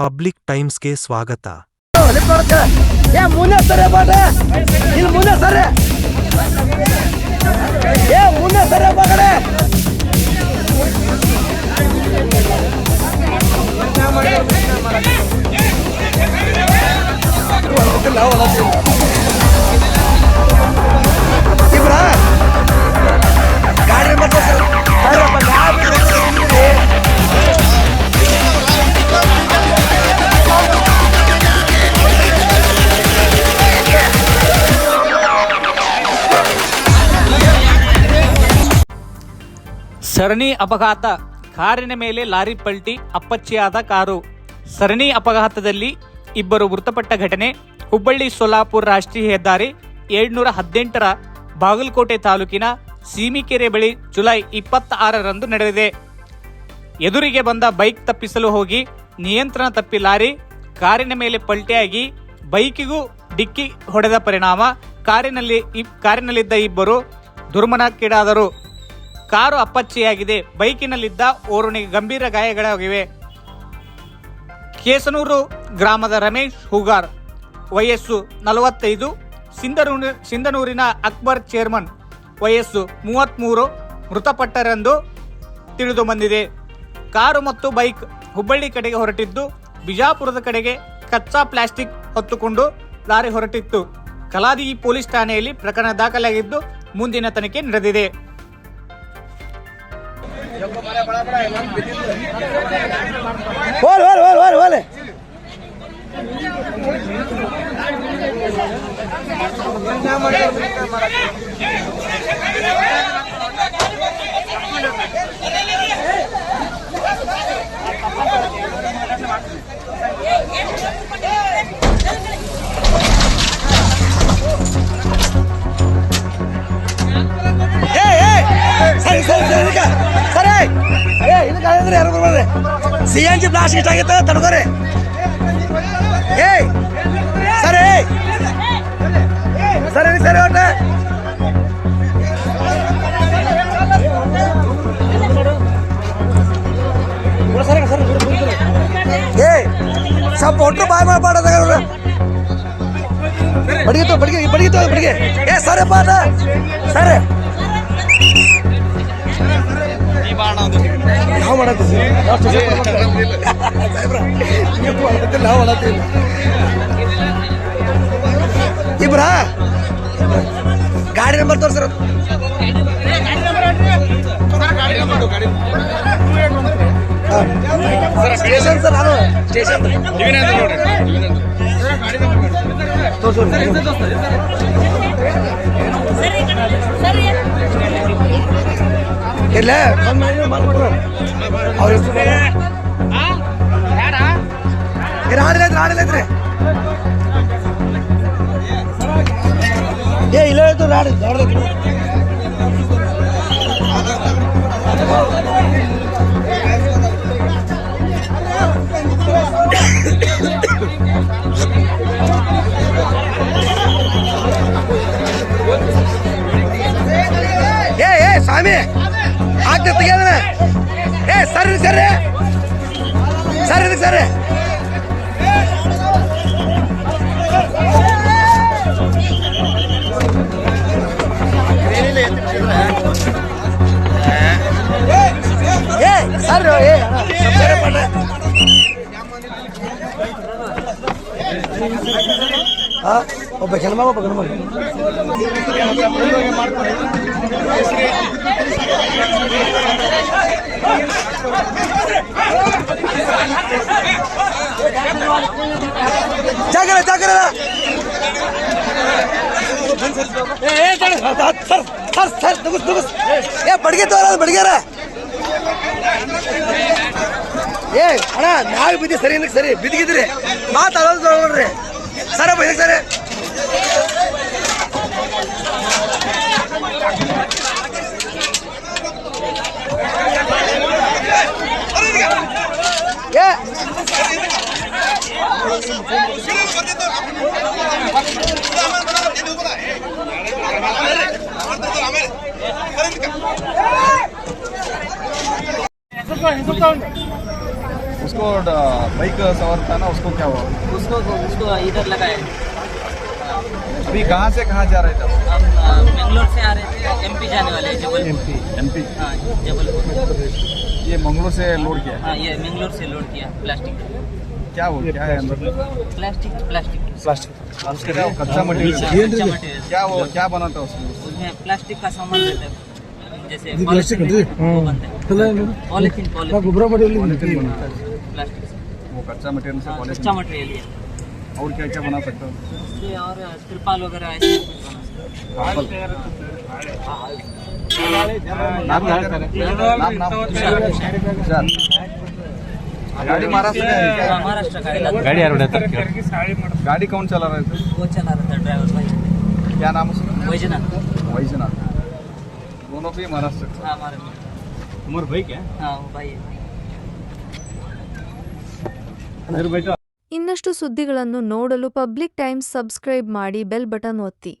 Public ಟೈಮ್ಸ್ಗೆ ಸ್ವಾಗತ. ಮುಂದೆ ಸರಣಿ ಅಪಘಾತ. ಕಾರಿನ ಮೇಲೆ ಲಾರಿ ಪಲ್ಟಿ, ಅಪ್ಪಚ್ಚಿಯಾದ ಕಾರು. ಸರಣಿ ಅಪಘಾತದಲ್ಲಿ ಇಬ್ಬರು ಮೃತಪಟ್ಟ ಘಟನೆ. ಹುಬ್ಬಳ್ಳಿ ಸೊಲ್ಲಾಪುರ ರಾಷ್ಟ್ರೀಯ ಹೆದ್ದಾರಿ ಏಳ್ನೂರ ಹದಿನೆಂಟರ ಬಾಗಲಕೋಟೆ ತಾಲೂಕಿನ ಸೀಮಿಕೆರೆ ಬಳಿ ಜುಲೈ ಇಪ್ಪತ್ತ ಆರರಂದು ನಡೆದಿದೆ. ಎದುರಿಗೆ ಬಂದ ಬೈಕ್ ತಪ್ಪಿಸಲು ಹೋಗಿ ನಿಯಂತ್ರಣ ತಪ್ಪಿ ಲಾರಿ ಕಾರಿನ ಮೇಲೆ ಪಲ್ಟಿಯಾಗಿ ಬೈಕಿಗೂ ಡಿಕ್ಕಿ ಹೊಡೆದ ಪರಿಣಾಮ. ಕಾರಿನಲ್ಲಿ ಕಾರಿನಲ್ಲಿದ್ದ ಇಬ್ಬರು ದುರ್ಮರಣಕ್ಕೀಡಾದರು ಕಾರು ಅಪ್ಪಚ್ಚಿಯಾಗಿದೆ ಬೈಕಿನಲ್ಲಿದ್ದ ಓರ್ವನಿಗೆ ಗಂಭೀರ ಗಾಯಗಳಾಗಿವೆ. ಕೇಸನೂರು ಗ್ರಾಮದ ರಮೇಶ್ ಹುಗಾರ್, ವಯಸ್ಸು ನಲವತ್ತೈದು, ಸಿಂಧನೂರು ಸಿಂಧನೂರಿನ ಅಕ್ಬರ್ ಚೇರ್ಮನ್, ವಯಸ್ಸು ಮೂವತ್ತ್ಮೂರು ಮೃತಪಟ್ಟರೆಂದು ತಿಳಿದು ಬಂದಿದೆ. ಕಾರು ಮತ್ತು ಬೈಕ್ ಹುಬ್ಬಳ್ಳಿ ಕಡೆಗೆ ಹೊರಟಿದ್ದು, ಬಿಜಾಪುರದ ಕಡೆಗೆ ಕಚ್ಚಾ ಪ್ಲಾಸ್ಟಿಕ್ ಹೊತ್ತುಕೊಂಡು ಲಾರಿ ಹೊರಟಿತ್ತು. ಕಲಾದಿ ಪೊಲೀಸ್ ಠಾಣೆಯಲ್ಲಿ ಪ್ರಕರಣ ದಾಖಲಾಗಿದ್ದು, ಮುಂದಿನ ತನಿಖೆ ನಡೆದಿದೆ. ಹೋಲ್ ಹೋಲ್ ಹೋಲ್ ಹೋಲ್ ಹೋಲ್. ಏ ಸರಿ ಸರಿ ಸರಿ ಸರಿ. ಏ ಇದಕ್ಕೆ ಆಗಿದ್ರೆ ಯಾರು ಬರ್ಬಾರ್ರಿ ಸಿ ಎನ್ ಜಿ ಬ್ಲಾಸ್ಟ್ ಇಷ್ಟ ಆಗಿತ್ತು ತಡ್ಕೋರಿ. ಏಯ್ ಸರಿ. ಸರಿ ಸರಿ, ಒಟ್ಟ. ಏಯ್ ಸ್ವಲ್ಪ ಒಟ್ಟು ಬಾಯ್ ಮಾಡಬಾರ್ದಾಗ ತೋ ಬಡಿಗೆ ಬಡಿಗಿತ್ತು ಬಡಿಗೆ. ಏ ಸರಿ ಪಾಠ ಸರಿ. ನಾವು ಮಾಡತ್ತೀವಿ ನಾವು ಮಾಡತ್ತೀವಿ ಇಬ್ರ? ಗಾಡಿ ನಂಬರ್ ತೋರ್ಸರ ಸ್ಟೇಷನ್ ಸರ್ ನಾನು. ಸ್ಟೇಷನ್ ಇಲ್ಲ ಇಲ್ಲ ಹಾಡಿಲ್ಲೈತ್ರಿ ಏ ಇಲ್ಲ ಹೇಳ್ತು ನಾಡಿ ಸ್ವಾಮಿ ಆಗ್ತದೆ ತೆಗಿಯೋದನ ಏ ಸರಿ ಸರಿ ಸರಿ ಇದಕ್ಕೆ ಸರಿ ಏ ಸರ್ ಏ ಸರಿ ಪಡ್ರೆ ಹಾ ಒಬ್ಬ ಹೆಣ್ಮಗ ಒಬ್ಬ ಗಂಡ್ಮಗ ಜಾಗ್ರ ಜಾಗ್ರ ಏ ಬಡ್ಗೆ ತೋರ ಬಡ್ಗ್ಯಾರ. ಏ, ಅಣ್ಣ ನಾವ್ ಬಿದ್ದಿ ಸರಿ ಸರಿ. ಬಿದ್ದಿಗಿದ್ರಿ ಮಾತಾಡೋದು ಸರ ಇದಕ್ಕೆ ಸರಿ. जिसको बाइक सवार था ना उसको क्या हुआ? उसको उसको इधर लगाए अभी कहाँ से कहाँ जा रहे थे? हम बेंगलोर से आ रहे थे एमपी जाने वाले हैं जबलपुर। एमपी हाँ जबलपुर। ये मंगलोर से लोड किया हाँ? ये बेंगलोर से लोड किया प्लास्टिक क्या वो क्या है अंदर? प्लास्टिक प्लास्टिक उसके मटेरियल कच्चा मटेरियल क्या वो क्या बना था उसमें? उसमें प्लास्टिक का सामान रहता है। जैसे प्लास्टिक हाँ, वो कच्चा मटेरियल से हाँ, कच्चा मटेरियल है। और क्या क्या अच्छा, बना सकते हो? उससे और तिरपाल वगैरह ऐसे तो गाड़ी हाँ, महाराष्ट्र महाराष्ट्र गाड़ी गाड़ी कौन चला रहा है? वो चला रहा था ड्राइवर भाई। क्या नाम है वैजनाथ। वैजनाथ। दोनों भी महाराष्ट्र के। हाँ हमारे उमर भाई क्या हाँ वो भाई है ಇನ್ನಷ್ಟು ಸುದ್ದಿಗಳನ್ನು ನೋಡಲು ಪಬ್ಲಿಕ್ ಟೈಮ್ಸ್ ಸಬ್ಸ್ಕ್ರೈಬ್ ಮಾಡಿ ಬೆಲ್ ಬಟನ್ ಒತ್ತಿ